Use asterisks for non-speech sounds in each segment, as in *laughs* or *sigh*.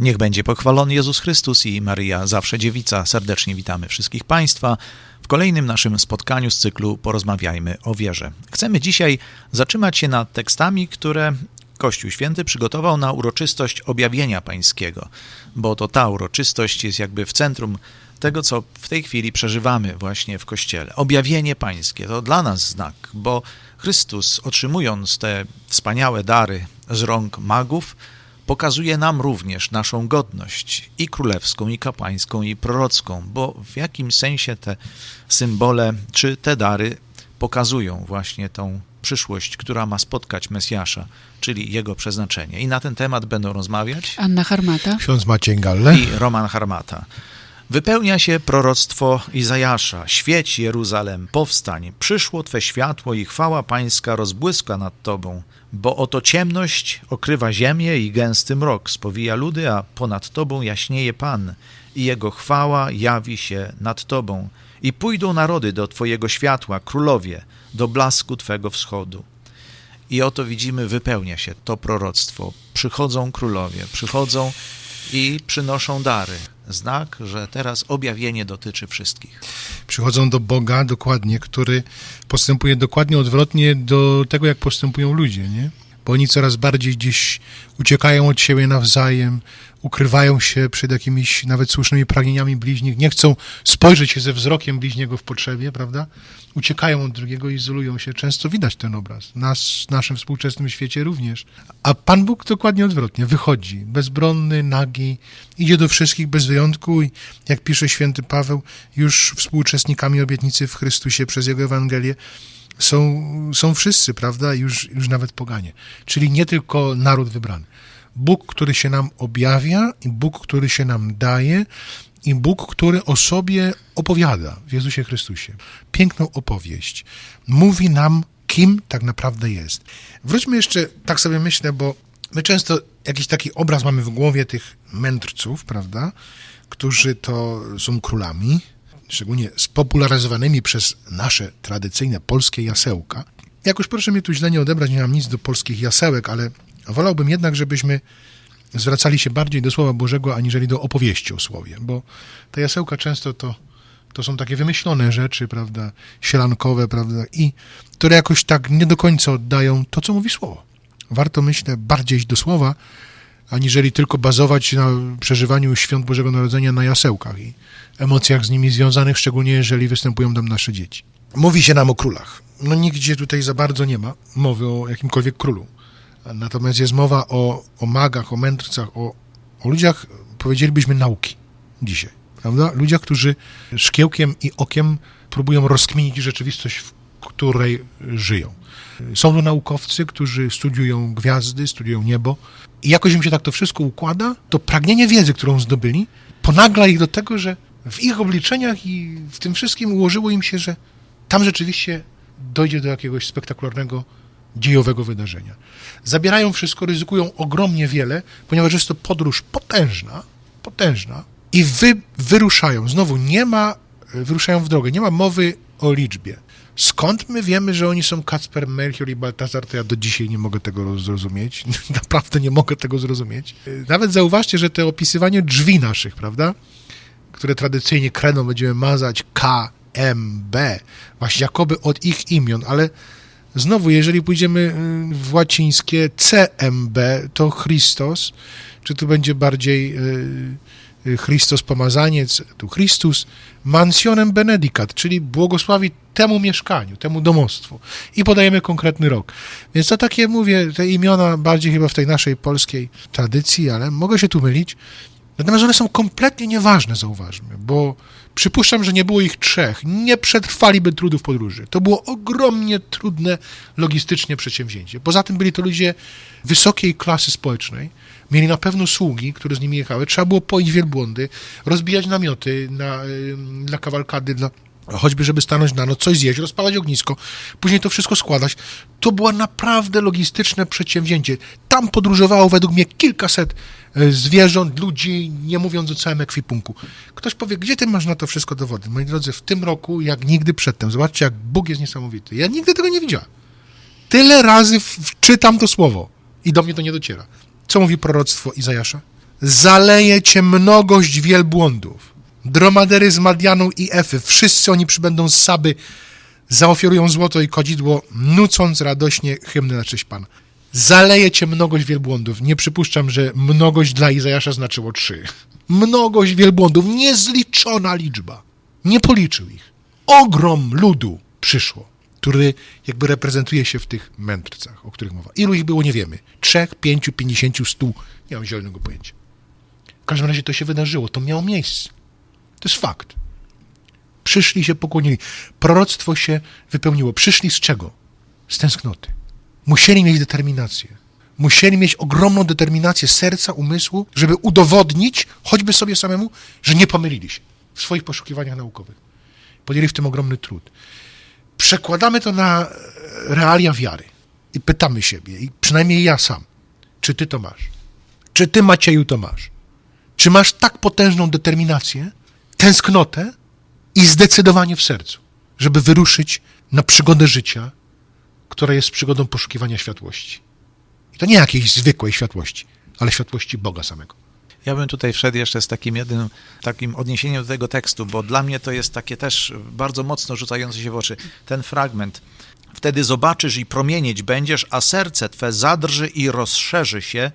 Niech będzie pochwalony Jezus Chrystus i Maryja Zawsze Dziewica. Serdecznie witamy wszystkich Państwa w kolejnym naszym spotkaniu z cyklu Porozmawiajmy o wierze. Chcemy dzisiaj zatrzymać się nad tekstami, które Kościół Święty przygotował na uroczystość objawienia Pańskiego, bo to ta uroczystość jest jakby w centrum tego, co w tej chwili przeżywamy właśnie w Kościele. Objawienie Pańskie to dla nas znak, bo Chrystus, otrzymując te wspaniałe dary z rąk magów, pokazuje nam również naszą godność i królewską, i kapłańską, i prorocką, bo w jakim sensie te symbole czy te dary pokazują właśnie tą przyszłość, która ma spotkać Mesjasza, czyli jego przeznaczenie. I na ten temat będą rozmawiać Anna Harmata. Ksiądz Maciej Galle. i Roman Harmata. Wypełnia się proroctwo Izajasza. Świeć Jeruzalem, powstań, przyszło Twe światło i chwała Pańska rozbłyska nad Tobą. Bo oto ciemność okrywa ziemię i gęsty mrok spowija ludy, a ponad Tobą jaśnieje Pan i Jego chwała jawi się nad Tobą. I pójdą narody do Twojego światła, królowie, do blasku Twego wschodu. I oto widzimy, wypełnia się to proroctwo. Przychodzą królowie, przychodzą i przynoszą dary. Znak, że teraz objawienie dotyczy wszystkich. Przychodzą do Boga dokładnie, który postępuje dokładnie odwrotnie do tego, jak postępują ludzie, nie? Bo oni coraz bardziej gdzieś uciekają od siebie nawzajem, ukrywają się przed jakimiś nawet słusznymi pragnieniami bliźnich, nie chcą spojrzeć się ze wzrokiem bliźniego w potrzebie, prawda? Uciekają od drugiego, izolują się. Często widać ten obraz. Nas, w naszym współczesnym świecie również. A Pan Bóg dokładnie odwrotnie. Wychodzi bezbronny, nagi, idzie do wszystkich bez wyjątku i jak pisze święty Paweł, już współuczestnikami obietnicy w Chrystusie przez Jego Ewangelię są, są wszyscy, prawda? Już, już nawet poganie. Czyli nie tylko naród wybrany. Bóg, który się nam objawia i Bóg, który się nam daje i Bóg, który o sobie opowiada w Jezusie Chrystusie. Piękną opowieść. Mówi nam, kim tak naprawdę jest. Wróćmy jeszcze, tak sobie myślę, bo my często jakiś taki obraz mamy w głowie tych mędrców, prawda? Którzy to są królami, szczególnie spopularyzowanymi przez nasze tradycyjne polskie jasełka. Jakoś proszę mnie tu źle nie odebrać, nie mam nic do polskich jasełek, ale wolałbym jednak, żebyśmy zwracali się bardziej do Słowa Bożego, aniżeli do opowieści o Słowie, bo te jasełka często to, to są takie wymyślone rzeczy, prawda, sielankowe, prawda, i które jakoś tak nie do końca oddają to, co mówi Słowo. Warto, myślę, bardziej iść do Słowa, aniżeli tylko bazować na przeżywaniu świąt Bożego Narodzenia na jasełkach i emocjach z nimi związanych, szczególnie jeżeli występują tam nasze dzieci. Mówi się nam o królach. No nigdzie tutaj za bardzo nie ma mowy o jakimkolwiek królu. Natomiast jest mowa o, o magach, o mędrcach, o, o ludziach, powiedzielibyśmy, nauki dzisiaj. Prawda? Ludziach, którzy szkiełkiem i okiem próbują rozkminić rzeczywistość, w której żyją. Są to naukowcy, którzy studiują gwiazdy, studiują niebo i jakoś im się tak to wszystko układa, to pragnienie wiedzy, którą zdobyli, ponagla ich do tego, że w ich obliczeniach i w tym wszystkim ułożyło im się, że tam rzeczywiście dojdzie do jakiegoś spektakularnego, dziejowego wydarzenia. Zabierają wszystko, ryzykują ogromnie wiele, ponieważ jest to podróż potężna, potężna i wy, wyruszają. Znowu nie ma, wyruszają w drogę, nie ma mowy o liczbie. Skąd my wiemy, że oni są Kacper, Melchior i Baltazar, to ja do dzisiaj nie mogę tego zrozumieć. *laughs* Naprawdę nie mogę tego zrozumieć. Nawet zauważcie, że to opisywanie drzwi naszych, prawda? które tradycyjnie kredą będziemy mazać K, M, B, właśnie jakoby od ich imion, ale znowu, jeżeli pójdziemy w łacińskie C, M, B, to Christos, czy tu będzie bardziej Christos pomazaniec, tu Chrystus, mansionem benedicat, czyli błogosławi temu mieszkaniu, temu domostwu. I podajemy konkretny rok. Więc to takie, mówię, te imiona bardziej chyba w tej naszej polskiej tradycji, ale mogę się tu mylić, Natomiast one są kompletnie nieważne, zauważmy, bo przypuszczam, że nie było ich trzech, nie przetrwaliby trudów podróży. To było ogromnie trudne logistycznie przedsięwzięcie. Poza tym byli to ludzie wysokiej klasy społecznej, mieli na pewno sługi, które z nimi jechały, trzeba było poić wielbłądy, rozbijać namioty na, dla kawalkady, dla, choćby żeby stanąć na noc, coś zjeść, rozpalać ognisko, później to wszystko składać. To było naprawdę logistyczne przedsięwzięcie. Tam podróżowało według mnie kilkaset zwierząt, ludzi, nie mówiąc o całym ekwipunku. Ktoś powie, gdzie ty masz na to wszystko dowody? Moi drodzy, w tym roku, jak nigdy przedtem, zobaczcie, jak Bóg jest niesamowity. Ja nigdy tego nie widziałem. Tyle razy czytam to słowo i do mnie to nie dociera. Co mówi proroctwo Izajasza? zaleje cię mnogość wielbłądów. Dromadery z Madianu i Efy, wszyscy oni przybędą z Saby, zaofiarują złoto i kodzidło, nucąc radośnie hymny na cześć Pana. Zaleje cię mnogość wielbłądów. Nie przypuszczam, że mnogość dla Izajasza znaczyło trzy. Mnogość wielbłądów, niezliczona liczba. Nie policzył ich. Ogrom ludu przyszło, który jakby reprezentuje się w tych mędrcach, o których mowa. Ilu ich było, nie wiemy. Trzech, pięciu, pięćdziesięciu, stu. Nie mam zielonego pojęcia. W każdym razie to się wydarzyło, to miało miejsce. To jest fakt. Przyszli się pokłonili. Proroctwo się wypełniło. Przyszli z czego? Z tęsknoty. Musieli mieć determinację. Musieli mieć ogromną determinację serca, umysłu, żeby udowodnić, choćby sobie samemu, że nie pomylili się w swoich poszukiwaniach naukowych. Podjęli w tym ogromny trud. Przekładamy to na realia wiary i pytamy siebie, i przynajmniej ja sam, czy ty to masz? Czy ty, Macieju, to masz? Czy masz tak potężną determinację, tęsknotę i zdecydowanie w sercu, żeby wyruszyć na przygodę życia, która jest przygodą poszukiwania światłości? I to nie jakiejś zwykłej światłości, ale światłości Boga samego. Ja bym tutaj wszedł jeszcze z takim jednym takim odniesieniem do tego tekstu, bo dla mnie to jest takie też bardzo mocno rzucające się w oczy. Ten fragment. Wtedy zobaczysz i promienieć będziesz, a serce twe zadrży i rozszerzy się,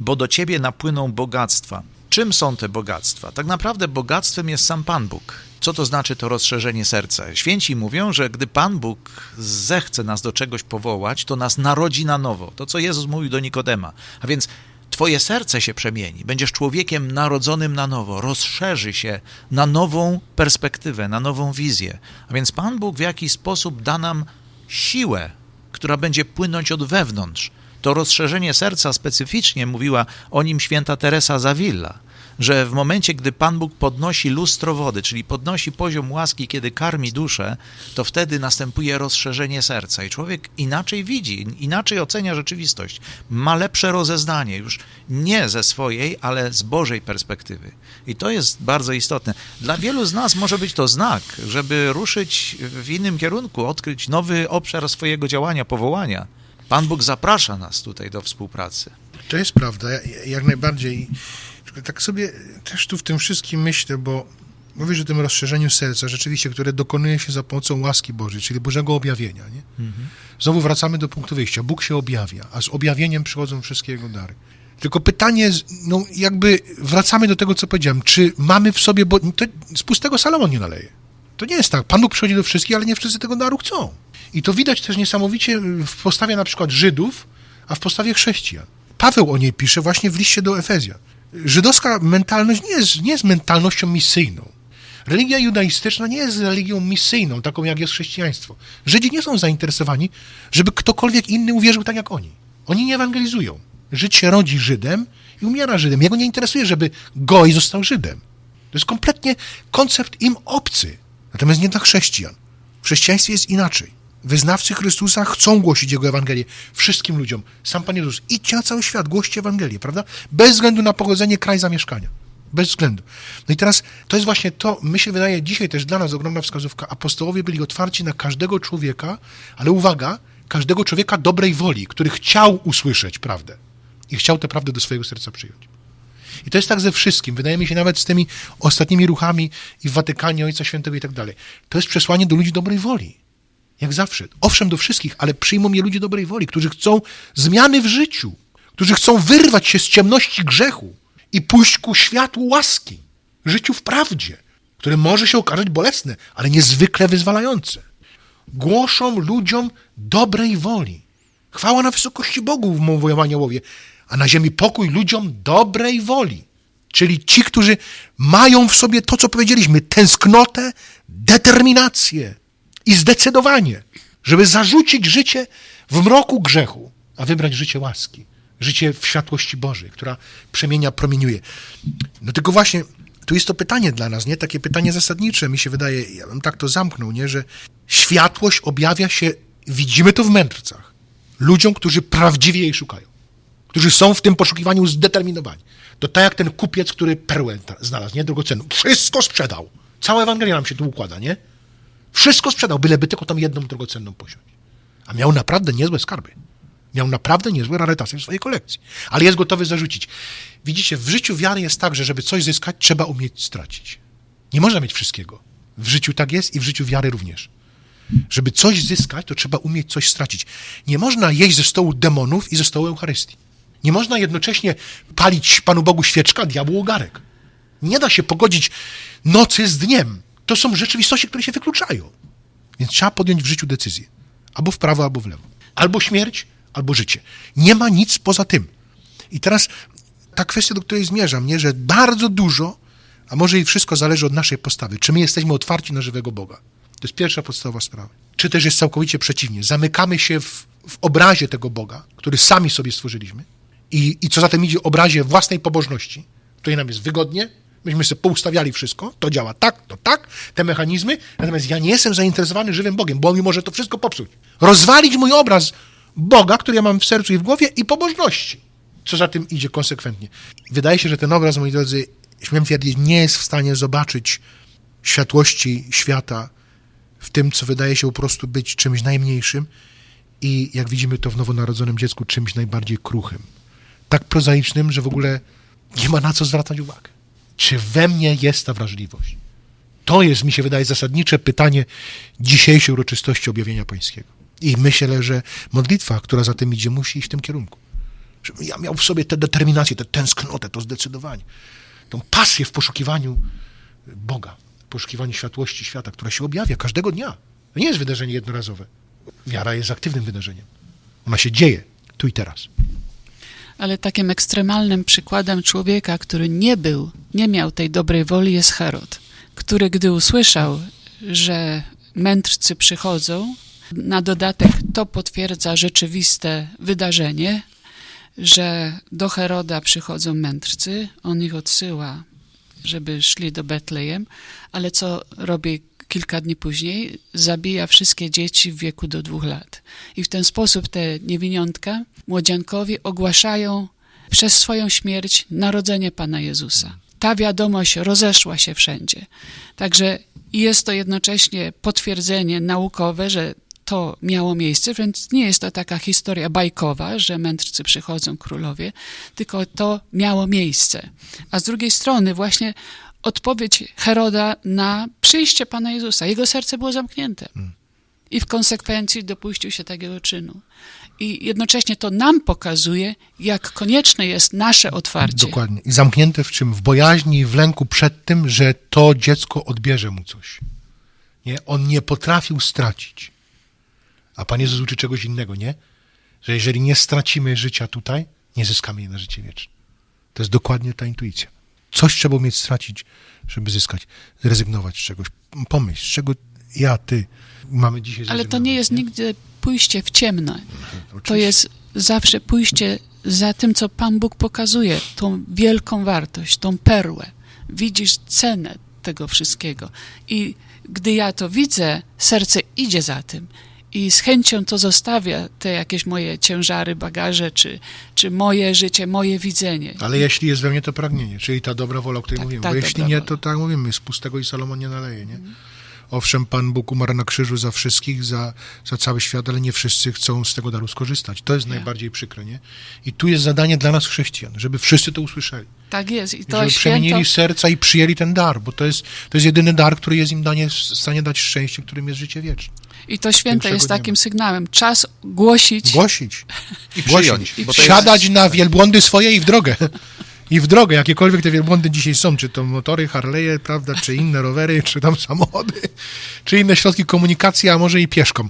bo do ciebie napłyną bogactwa. Czym są te bogactwa? Tak naprawdę bogactwem jest sam Pan Bóg. Co to znaczy to rozszerzenie serca? Święci mówią, że gdy Pan Bóg zechce nas do czegoś powołać, to nas narodzi na nowo. To, co Jezus mówił do Nikodema. A więc Twoje serce się przemieni, będziesz człowiekiem narodzonym na nowo, rozszerzy się na nową perspektywę, na nową wizję. A więc Pan Bóg w jakiś sposób da nam siłę, która będzie płynąć od wewnątrz. To rozszerzenie serca specyficznie mówiła o nim święta Teresa Zawilla, że w momencie, gdy Pan Bóg podnosi lustro wody, czyli podnosi poziom łaski, kiedy karmi duszę, to wtedy następuje rozszerzenie serca i człowiek inaczej widzi, inaczej ocenia rzeczywistość, ma lepsze rozeznanie już nie ze swojej, ale z Bożej perspektywy. I to jest bardzo istotne. Dla wielu z nas może być to znak, żeby ruszyć w innym kierunku, odkryć nowy obszar swojego działania, powołania. Pan Bóg zaprasza nas tutaj do współpracy. To jest prawda, jak najbardziej. Tak sobie też tu w tym wszystkim myślę, bo mówisz o tym rozszerzeniu serca, rzeczywiście, które dokonuje się za pomocą łaski Bożej, czyli Bożego objawienia. Nie? Znowu wracamy do punktu wyjścia. Bóg się objawia, a z objawieniem przychodzą wszystkie Jego dary. Tylko pytanie, no jakby wracamy do tego, co powiedziałem. Czy mamy w sobie, bo to z pustego Salomon nie naleje. To nie jest tak. Pan Bóg przychodzi do wszystkich, ale nie wszyscy tego daru chcą. I to widać też niesamowicie w postawie na przykład Żydów, a w postawie chrześcijan. Paweł o niej pisze właśnie w liście do Efezjan. Żydowska mentalność nie jest, nie jest mentalnością misyjną. Religia judaistyczna nie jest religią misyjną, taką jak jest chrześcijaństwo. Żydzi nie są zainteresowani, żeby ktokolwiek inny uwierzył tak jak oni. Oni nie ewangelizują. Żyd się rodzi Żydem i umiera Żydem. Jego nie interesuje, żeby Goj został Żydem. To jest kompletnie koncept im obcy. Natomiast nie dla chrześcijan. W chrześcijaństwie jest inaczej. Wyznawcy Chrystusa chcą głosić Jego Ewangelię wszystkim ludziom. Sam Pan Jezus, idźcie na cały świat, głoście Ewangelię, prawda? Bez względu na pochodzenie, kraj zamieszkania. Bez względu. No i teraz to jest właśnie to, mi się wydaje, dzisiaj też dla nas ogromna wskazówka. Apostołowie byli otwarci na każdego człowieka, ale uwaga, każdego człowieka dobrej woli, który chciał usłyszeć prawdę i chciał tę prawdę do swojego serca przyjąć. I to jest tak ze wszystkim. Wydaje mi się nawet z tymi ostatnimi ruchami i w Watykanie Ojca Świętego i tak dalej. To jest przesłanie do ludzi dobrej woli. Jak zawsze. Owszem, do wszystkich, ale przyjmą je ludzie dobrej woli, którzy chcą zmiany w życiu, którzy chcą wyrwać się z ciemności grzechu i pójść ku światłu łaski, życiu w prawdzie, które może się okazać bolesne, ale niezwykle wyzwalające. Głoszą ludziom dobrej woli. Chwała na wysokości Bogu, mówią aniołowie, a na ziemi pokój ludziom dobrej woli. Czyli ci, którzy mają w sobie to, co powiedzieliśmy, tęsknotę, determinację i zdecydowanie, żeby zarzucić życie w mroku grzechu, a wybrać życie łaski, życie w światłości Bożej, która przemienia, promieniuje. No tylko właśnie, tu jest to pytanie dla nas, nie? Takie pytanie zasadnicze, mi się wydaje, ja bym tak to zamknął, nie? Że światłość objawia się, widzimy to w mędrcach, ludziom, którzy prawdziwie jej szukają, którzy są w tym poszukiwaniu zdeterminowani. To tak jak ten kupiec, który perłę znalazł, nie? Drogocenną. Wszystko sprzedał. Cała Ewangelia nam się tu układa, nie? Wszystko sprzedał, byleby tylko tam jedną drogocenną posiąść. A miał naprawdę niezłe skarby. Miał naprawdę niezłe rarytasy w swojej kolekcji, ale jest gotowy zarzucić. Widzicie, w życiu wiary jest tak, że żeby coś zyskać, trzeba umieć stracić. Nie można mieć wszystkiego. W życiu tak jest i w życiu wiary również. Żeby coś zyskać, to trzeba umieć coś stracić. Nie można jeść ze stołu demonów i ze stołu Eucharystii. Nie można jednocześnie palić Panu Bogu świeczka, diabłu ogarek. Nie da się pogodzić nocy z dniem. To są rzeczywistości, które się wykluczają. Więc trzeba podjąć w życiu decyzję. Albo w prawo, albo w lewo. Albo śmierć, albo życie. Nie ma nic poza tym. I teraz ta kwestia, do której zmierzam, nie, że bardzo dużo, a może i wszystko zależy od naszej postawy. Czy my jesteśmy otwarci na żywego Boga? To jest pierwsza podstawowa sprawa. Czy też jest całkowicie przeciwnie? Zamykamy się w, w obrazie tego Boga, który sami sobie stworzyliśmy i, i co za tym idzie, obrazie własnej pobożności, której nam jest wygodnie, myśmy sobie poustawiali wszystko, to działa tak, to tak, te mechanizmy, natomiast ja nie jestem zainteresowany żywym Bogiem, bo on mi może to wszystko popsuć. Rozwalić mój obraz Boga, który ja mam w sercu i w głowie i pobożności. Co za tym idzie konsekwentnie. Wydaje się, że ten obraz, moi drodzy, śmiem twierdzić, nie jest w stanie zobaczyć światłości świata w tym, co wydaje się po prostu być czymś najmniejszym i, jak widzimy to w nowonarodzonym dziecku, czymś najbardziej kruchym. Tak prozaicznym, że w ogóle nie ma na co zwracać uwagę. Czy we mnie jest ta wrażliwość? To jest, mi się wydaje, zasadnicze pytanie dzisiejszej uroczystości objawienia pańskiego. I myślę, że modlitwa, która za tym idzie, musi iść w tym kierunku. Żebym ja miał w sobie tę determinację, tę tęsknotę, to zdecydowanie, tą pasję w poszukiwaniu Boga, w poszukiwaniu światłości świata, która się objawia każdego dnia. To nie jest wydarzenie jednorazowe. Wiara jest aktywnym wydarzeniem. Ona się dzieje tu i teraz. Ale takim ekstremalnym przykładem człowieka, który nie był, nie miał tej dobrej woli, jest Herod, który gdy usłyszał, że mędrcy przychodzą, na dodatek to potwierdza rzeczywiste wydarzenie, że do Heroda przychodzą mędrcy, on ich odsyła, żeby szli do Betlejem, ale co robi kilka dni później? Zabija wszystkie dzieci w wieku do dwóch lat. I w ten sposób te niewiniątka, młodziankowi ogłaszają przez swoją śmierć narodzenie Pana Jezusa. Ta wiadomość rozeszła się wszędzie. Także jest to jednocześnie potwierdzenie naukowe, że to miało miejsce, więc nie jest to taka historia bajkowa, że mędrcy przychodzą królowie, tylko to miało miejsce. A z drugiej strony właśnie odpowiedź Heroda na przyjście Pana Jezusa. Jego serce było zamknięte. I w konsekwencji dopuścił się takiego czynu. I jednocześnie to nam pokazuje, jak konieczne jest nasze otwarcie. Dokładnie. I zamknięte w czym? W bojaźni i w lęku przed tym, że to dziecko odbierze mu coś. Nie? On nie potrafił stracić. A Pan Jezus uczy czegoś innego, nie? Że jeżeli nie stracimy życia tutaj, nie zyskamy je na życie wieczne. To jest dokładnie ta intuicja. Coś trzeba umieć stracić, żeby zyskać. Zrezygnować z czegoś. Pomyśl, z czego ja, ty mamy dzisiaj Ale to nie jest nigdy pójście w ciemno. To Oczywiście. jest zawsze pójście za tym, co Pan Bóg pokazuje, tą wielką wartość, tą perłę. Widzisz cenę tego wszystkiego. I gdy ja to widzę, serce idzie za tym. I z chęcią to zostawia te jakieś moje ciężary, bagaże, czy, czy moje życie, moje widzenie. Ale jeśli jest we mnie to pragnienie, czyli ta dobra wola, o której Tak, mówimy. Bo jeśli nie, to tak mówimy, z pustego i Salomon nie naleje, nie? Owszem, Pan Bóg umarł na krzyżu za wszystkich, za, za cały świat, ale nie wszyscy chcą z tego daru skorzystać. To jest Ja. najbardziej przykre, nie? I tu jest zadanie dla nas chrześcijan, żeby wszyscy to usłyszeli. Tak jest. I to żeby święto, przemienili serca i przyjęli ten dar, bo to jest, to jest jedyny dar, który jest im danie, w stanie dać szczęście, którym jest życie wieczne. I to Większego jest takim sygnałem. Czas głosić Głosić. I *laughs* przyjąć. to jest- Siadać na wielbłądy swoje i w drogę. I w drogę, jakiekolwiek te wielbłądy dzisiaj są, czy to motory, Harley'e, prawda, czy inne rowery, *laughs* czy tam samochody, czy inne środki komunikacji, a może i pieszką.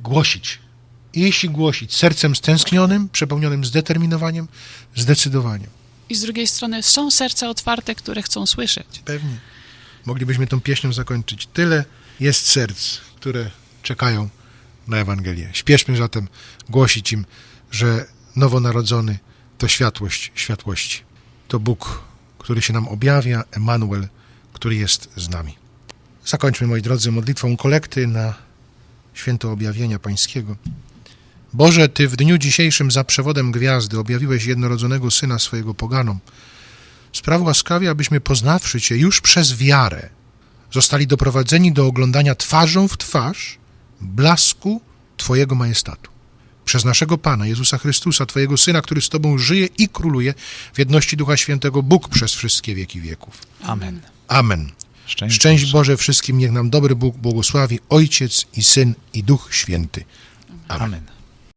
Głosić. I głosić. Sercem stęsknionym, przepełnionym zdeterminowaniem, zdecydowaniem. I z drugiej strony są serca otwarte, które chcą słyszeć. Pewnie. Moglibyśmy tą pieśnią zakończyć. Tyle jest serc, które czekają na Ewangelię. Śpieszmy zatem głosić im, że nowonarodzony to światłość światłości. To Bóg, który się nam objawia, Emanuel, który jest z nami. Zakończmy, moi drodzy, modlitwą kolekty na święto objawienia Pańskiego. Boże, Ty w dniu dzisiejszym za przewodem gwiazdy objawiłeś jednorodzonego Syna swojego poganom. Spraw łaskawie, abyśmy poznawszy Cię już przez wiarę, zostali doprowadzeni do oglądania twarzą w twarz blasku Twojego majestatu. przez naszego Pana Jezusa Chrystusa, Twojego Syna, który z Tobą żyje i króluje w jedności Ducha Świętego, Bóg przez wszystkie wieki wieków. Amen. Amen. Szczęść, Szczęść Boże wszystkim, niech nam dobry Bóg błogosławi, Ojciec i Syn i Duch Święty. Amen. Amen.